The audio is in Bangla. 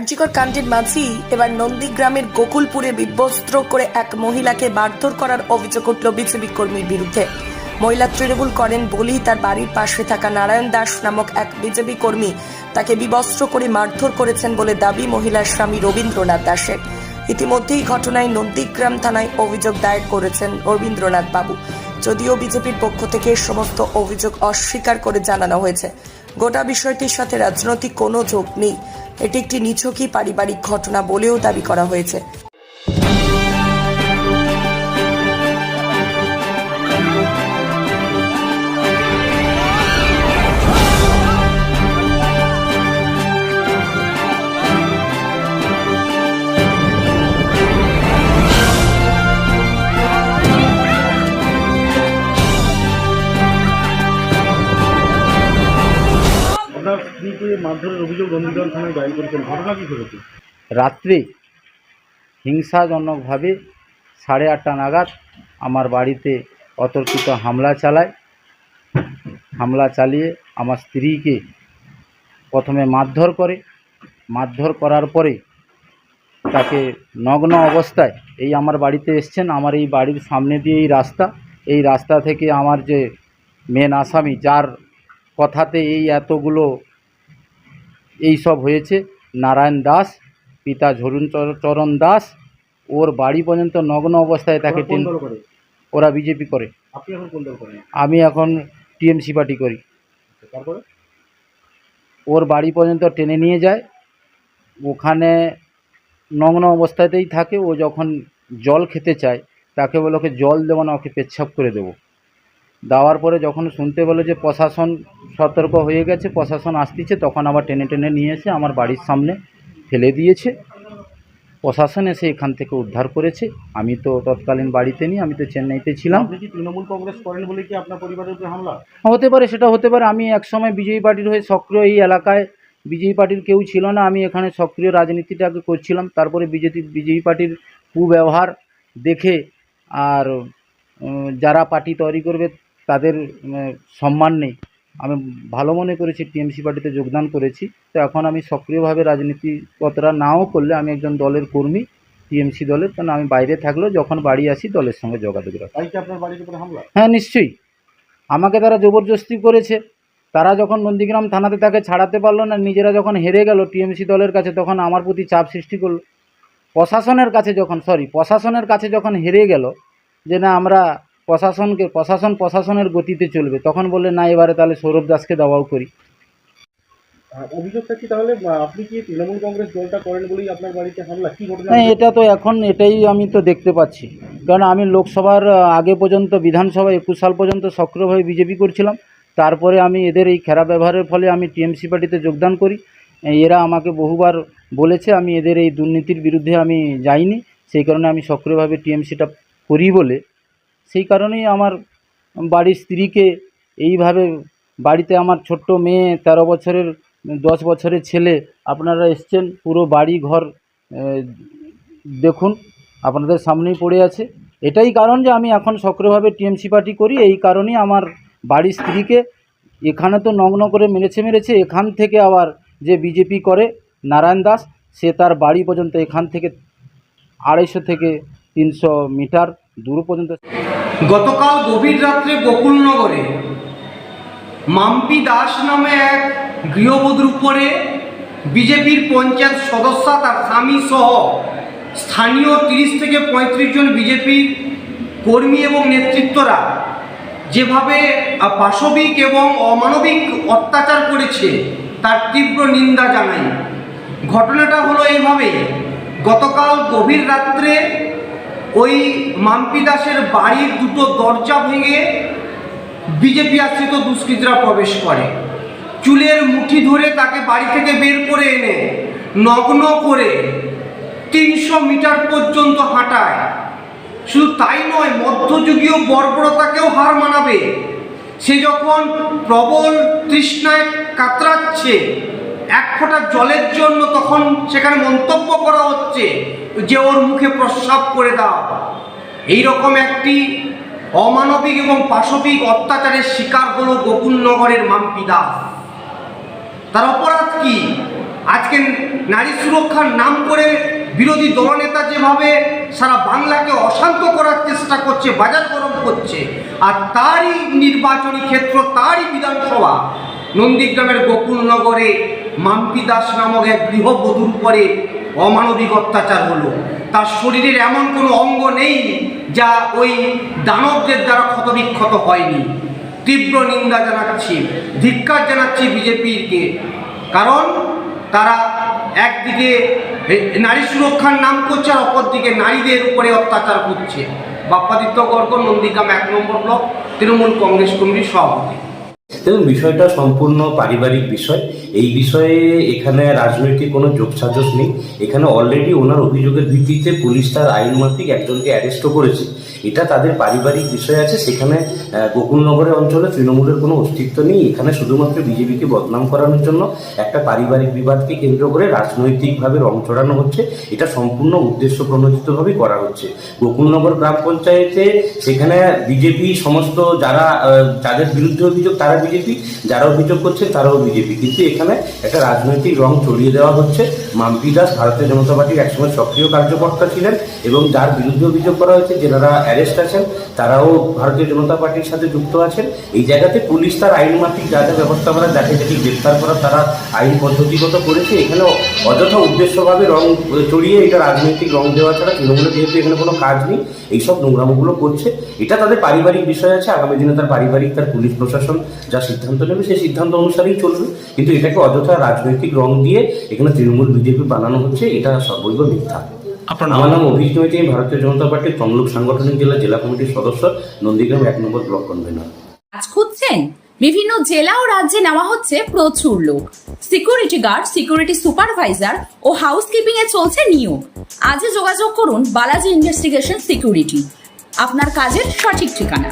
কার্যকর কাণ্ডের মাঝেই এবার নন্দীগ্রামের গোকুলপুরে বিবস্ত্র করে এক মহিলাকে মারধর করার অভিযোগ উঠল বিজেপি কর্মীর বিরুদ্ধে। মহিলা তৃণমূল করেন বলেই তার বাড়ির পাশে থাকা নারায়ণ দাস নামক এক বিজেপি কর্মী তাকে বিবস্ত্র করে মারধর করেছেন বলে দাবি মহিলার স্বামী রবীন্দ্রনাথ দাসের। ইতিমধ্যেই ঘটনায় নন্দীগ্রাম থানায় অভিযোগ দায়ের করেছেন রবীন্দ্রনাথ বাবু। যদিও বিজেপির পক্ষ থেকে সমস্ত অভিযোগ অস্বীকার করে জানানো হয়েছে। গোটা বিষয়টির সাথে রাজনৈতিক কোনো যোগ নেই। এটি একটি নিছকই পারিবারিক ঘটনা বলেও দাবি করা হয়েছে। রাত্রে হিংসাজনকভাবে সাড়ে আটটা নাগাদ আমার বাড়িতে অতর্কিত হামলা চালায়। হামলা চালিয়ে আমার স্ত্রীকে প্রথমে মারধর করে। মারধর করার পরে তাকে নগ্ন অবস্থায় এই আমার বাড়িতে এসছেন। আমার এই বাড়ির সামনে দিয়ে এই রাস্তা। এই রাস্তা থেকে আমার যে মেন আসামি, যার কথাতে এই এতগুলো এই সব হয়েছে। নারায়ণ দাস পিতা ঝরুণ চর- চরণ দাস ওর বাড়ি পর্যন্ত নগ্ন অবস্থায় তাকে ওরা বিজেপি করে। আমি এখন টিএমসি পার্টি করি। তারপরে? ওর বাড়ি পর্যন্ত টেনে নিয়ে যায়। ওখানে নগ্ন অবস্থাতেই থাকে। ও যখন জল খেতে চায় তাকে বলে ওকে জল দেবো না ওকে পেচ্ছাপ করে দেবো। দেওয়ার পরে যখন শুনতে বলে যে প্রশাসন সতর্ক হয়ে গেছে প্রশাসন আসতেছে তখন আবার টেনে টেনে নিয়ে এসে আমার বাড়ির সামনে ফেলে দিয়েছে। প্রশাসন এসে এখান থেকে উদ্ধার করেছে। আমি তো তৎকালীন বাড়িতে নিই আমি তো চেন্নাইতে ছিলাম। আপনি কি তৃণমূল কংগ্রেস করেন বলে কি আপনার পরিবারের উপরে হামলা? হতে পারে সেটা হতে পারে। আমি একসময় বিজেপি পার্টির হয়ে সক্রিয় এই এলাকায় বিজেপি পার্টির কেউ ছিল না। আমি এখানে সক্রিয় রাজনীতিটাকে করছিলাম। তারপরে বিজেপি বিজেপি পার্টির কুব্যবহার দেখে আর যারা পার্টি তৈরি করবে তাদের উম, সম্মান নেই। আমি ভালো মনে করেছি টিএমসি পার্টিতে যোগদান করেছি। তো এখন আমি সক্রিয়ভাবে রাজনীতি কতটা নাও করলে আমি একজন দলের কর্মী টিএমসি দলের কারণ আমি বাইরে থাকলেও যখন বাড়ি আসি দলের সঙ্গে যোগাযোগ রাখি। তাই আপনার বাড়ির উপরে হামলা? হ্যাঁ নিশ্চয়ই। আমাকে তারা জবরদস্তি করেছে। তারা যখন নন্দীগ্রাম থানাতে তাকে ছাড়াতে পারল না নিজেরা যখন হেরে গেল টিএমসি দলের কাছে তখন আমার প্রতি চাপ সৃষ্টি করল। প্রশাসনের কাছে যখন সরি প্রশাসনের কাছে যখন হেরে গেল যে না আমরা প্রশাসনকে প্রশাসন প্রশাসনের গতিতে চলবে। তখন বললে না এবারে তাহলে সৌরভ দাসকে দাওয়াও করি। আর অভিযোগটা কি তাহলে আপনি কি তৃণমূল কংগ্রেস দলটা করেন বলেই আপনার বাড়িতে হামলা? কি ঘটনা হ্যাঁ এটা তো এখন এটাই আমি তো দেখতে পাচ্ছি। কারণ আমি লোকসভার আগে পর্যন্ত বিধানসভা একুশ সাল পর্যন্ত সক্রিয়ভাবে বিজেপি করছিলাম। তারপরে আমি এদের এই খারাপ ব্যবহারের ফলে আমি টিএমসি পার্টিতে যোগদান করি। এরা আমাকে বহুবার বলেছে আমি এদের এই দুর্নীতির বিরুদ্ধে আমি যাইনি। সেই কারণে আমি সক্রিয়ভাবে টিএমসিটা করি বলে সেই কারণেই আমার বাড়ির স্ত্রীকে এইভাবে বাড়িতে আমার ছোট্ট মেয়ে, তেরো বছরের, দশ বছরের ছেলে, আপনারা এসছেন পুরো বাড়ি ঘর দেখুন, আপনাদের সামনেই পড়ে আছে। এটাই কারণ যে আমি এখন সক্রিয়ভাবে টিএমসি পার্টি করি, এই কারণেই আমার বাড়ির স্ত্রীকে এখানে তো নগ্ন করে মেরেছে মেরেছে, এখান থেকে আবার যে বিজেপি করে নারায়ণ দাস, সে তার বাড়ি পর্যন্ত এখান থেকে আড়াইশো থেকে তিনশো মিটার দূর পর্যন্ত গতকাল গভীর রাত্রে গোকুলনগরে মাম্পি দাস নামে এক গৃহবধূর উপরে বিজেপির পঞ্চায়েত সদস্য তার স্বামী সহ স্থানীয় তিরিশ থেকে পঁয়ত্রিশ জন বিজেপির কর্মী এবং নেতৃত্বরা যেভাবে পাশবিক এবং অমানবিক অত্যাচার করেছে, তার তীব্র নিন্দা জানাই। ঘটনাটা হলো এইভাবে গতকাল গভীর রাত্রে ওই মাম্পি দাসের বাড়ির দুটো দরজা ভেঙে বিজেপি আশ্রিত দুষ্কৃতীরা প্রবেশ করে। চুলের মুঠি ধরে তাকে বাড়ি থেকে বের করে এনে নগ্ন করে তিনশো মিটার পর্যন্ত হাঁটায়। শুধু তাই নয়, মধ্যযুগীয় বর্বরতাকেও হার মানাবে। সে যখন প্রবল তৃষ্ণায় কাতরাচ্ছে এক ফোঁটা জলের জন্য তখন সেখানে মন্তব্য করা হচ্ছে যে ওর মুখে প্রস্রাব করে দাও। এই রকম একটি অমানবিক এবং পাশবিক অত্যাচারের শিকার হলো গোকুলনগরের মাম্পি দাস। তার অপরাধ কি? আজকে নারী সুরক্ষার নাম করে বিরোধী দলনেতা যেভাবে সারা বাংলাকে অশান্ত করার চেষ্টা করছে, বাজার গরম করছে, আর তারই নির্বাচনী ক্ষেত্র, তারই বিধানসভা নন্দীগ্রামের গোকুলনগরে মাম্পি দাস নামক এক গৃহবধূর উপরে অমানবিক অত্যাচার হলো। তার শরীরের এমন কোনো অঙ্গ নেই যা ওই দানবদের দ্বারা ক্ষতবিক্ষত হয়নি। তীব্র নিন্দা জানাচ্ছি, ধিক্কার জানাচ্ছি বিজেপিকে, কারণ তারা একদিকে নারী সুরক্ষার নাম করছে আর অপরদিকে নারীদের উপরে অত্যাচার করছে। বাপ্পাদিত্য গর্গ, নন্দীগ্রাম এক নম্বর ব্লক, তৃণমূল কংগ্রেস কমিটির সভাপতি। দেখুন বিষয়টা সম্পূর্ণ পারিবারিক বিষয়। এই বিষয়ে এখানে রাজনৈতিক কোনো যোগসাজস নেই। এখানে অলরেডি ওনার অভিযোগের ভিত্তিতে পুলিশ তার আইন মাফিক একজনকে অ্যারেস্টও করেছে। এটা তাদের পারিবারিক বিষয় আছে। সেখানে গোকুলনগরের অঞ্চলে তৃণমূলের কোনো অস্তিত্ব নেই। এখানে শুধুমাত্র বিজেপিকে বদনাম করানোর জন্য একটা পারিবারিক বিবাদকে কেন্দ্র করে রাজনৈতিকভাবে রং চড়ানো হচ্ছে। এটা সম্পূর্ণ উদ্দেশ্য প্রণোদিতভাবেই করা হচ্ছে। গোকুলনগর গ্রাম পঞ্চায়েতে সেখানে বিজেপি সমস্ত যারা যাদের বিরুদ্ধে অভিযোগ, তারা বিজেপি। যারা অভিযোগ করছে তারাও বিজেপি। কিন্তু এখানে একটা রাজনৈতিক রং চড়িয়ে দেওয়া হচ্ছে। মাম্পি দাস ভারতীয় জনতা পার্টির একসময় সক্রিয় কার্যকর্তা ছিলেন এবং যার বিরুদ্ধে অভিযোগ করা হয়েছে যেনারা অ্যারেস্ট আছেন, তারাও ভারতীয় জনতা পার্টির সাথে যুক্ত আছেন। এই জায়গাতে পুলিশ তার আইন মাফিক যা যা ব্যবস্থা করা, যাকে যাকে গ্রেপ্তার করা, তারা আইন পদ্ধতিগত করেছে। এখানে অযথা উদ্দেশ্যভাবে রং চড়িয়ে এটা রাজনৈতিক রং দেওয়া ছাড়া তৃণমূলের যেহেতু এখানে কোনো কাজ নেই, এইসব নোংরামগুলো করছে। এটা তাদের পারিবারিক বিষয় আছে। আগামী দিনে তার পারিবারিক, তার পুলিশ প্রশাসন যা সিদ্ধান্ত নেবে, সেই সিদ্ধান্ত অনুসারেই চলবে। কিন্তু এটাকে অযথা রাজনৈতিক রং দিয়ে এখানে তৃণমূল বিজেপি বানানো হচ্ছে এটা সর্বৈব মিথ্যা। আমার নাম অভিজিৎ নৈতি আমি ভারতীয় জনতা পার্টির তমলুক সাংগঠনিক জেলা জেলা কমিটির সদস্য নন্দীগ্রাম এক নম্বর ব্লক কনভেনর কাজ খুঁজছেন? বিভিন্ন জেলা ও রাজ্যে নেওয়া হচ্ছে প্রচুর লোক। সিকিউরিটি গার্ড সিকিউরিটি সুপারভাইজার ও হাউসকিপিং এ চলছে নিয়োগ। আজই যোগাযোগ করুন বালাজি ইনভেস্টিগেশন সিকিউরিটি আপনার কাজের সঠিক ঠিকানা।